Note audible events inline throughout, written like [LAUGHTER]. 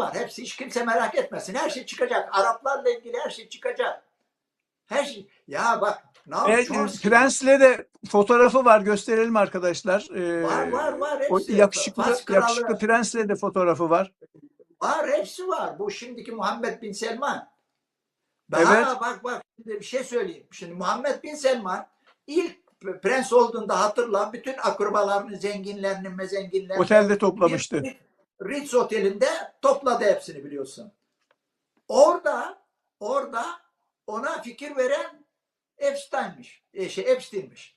var. Hepsi hiç kimse merak etmesin. Her şey çıkacak. Araplarla ilgili her şey çıkacak. Her şey. Ya bak. Evet, Chomsky- Prens'le de fotoğrafı var gösterelim arkadaşlar. Ee, Var var var O hepsi. yakışıklı Fas kralı- yakışıklı Prens'le de fotoğrafı var. Var hepsi var. Bu şimdiki Muhammed Bin Selman. Evet. Daha bak bak şimdi bir şey söyleyeyim. Şimdi Muhammed Bin Selman ilk prens olduğunda hatırla bütün akrabalarını, zenginlerini, mezenginlerini Otelde toplamıştı. bir Ritz Oteli'nde topladı hepsini biliyorsun. Orada orada ona fikir veren Epstein'miş. E, şey Epstein'miş.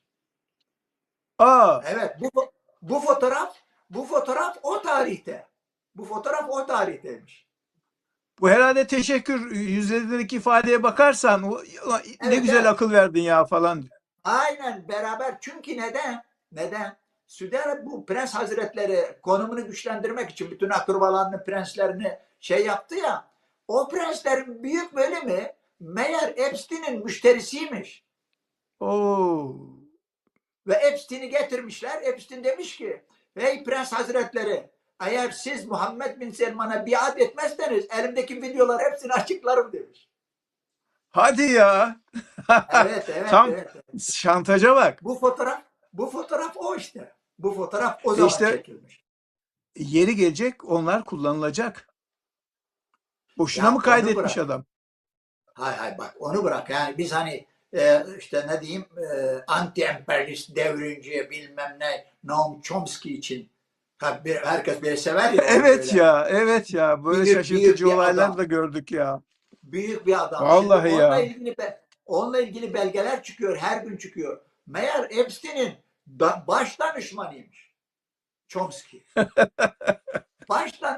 Aa, Evet bu bu fotoğraf bu fotoğraf o tarihte. Bu fotoğraf o tarihteymiş. bu herhalde teşekkür yüzlerindeki ifadeye bakarsan ne Evet, güzel evet. akıl verdin ya falan. Aynen beraber çünkü neden? Neden? Suudi bu prens hazretleri konumunu güçlendirmek için bütün akrabalarını, prenslerini şey yaptı ya. O prenslerin büyük bölümü meğer Epstein'in müşterisiymiş. Oo. Ve Epstein'i getirmişler. Epstein demiş ki Ey prens hazretleri eğer siz Muhammed Bin Selman'a biat etmezseniz elimdeki videolar hepsini açıklarım demiş. Hadi ya. Evet evet [LAUGHS] Tam- evet. Şantaja bak. Bu fotoğraf bu fotoğraf o işte. Bu fotoğraf o zaman İşte- çekilmiş. Yeri gelecek onlar kullanılacak. Boşuna Ya mı kaydetmiş bırak. adam? Hay hay bak onu bırak yani biz hani e, işte ne diyeyim e, anti emperyalist devrimci bilmem ne Noam Chomsky için bir, herkes beni sever ya. Evet böyle. ya, evet ya. Böyle Büyük, şaşırtıcı büyük olaylar adam. da gördük ya. Büyük bir adam. Vallahi Şimdi ya. Onunla ilgili, onunla ilgili belgeler çıkıyor her gün çıkıyor. Meğer Epstein'in baş danışmanıymış. Chomsky. [LAUGHS] baş danışmanı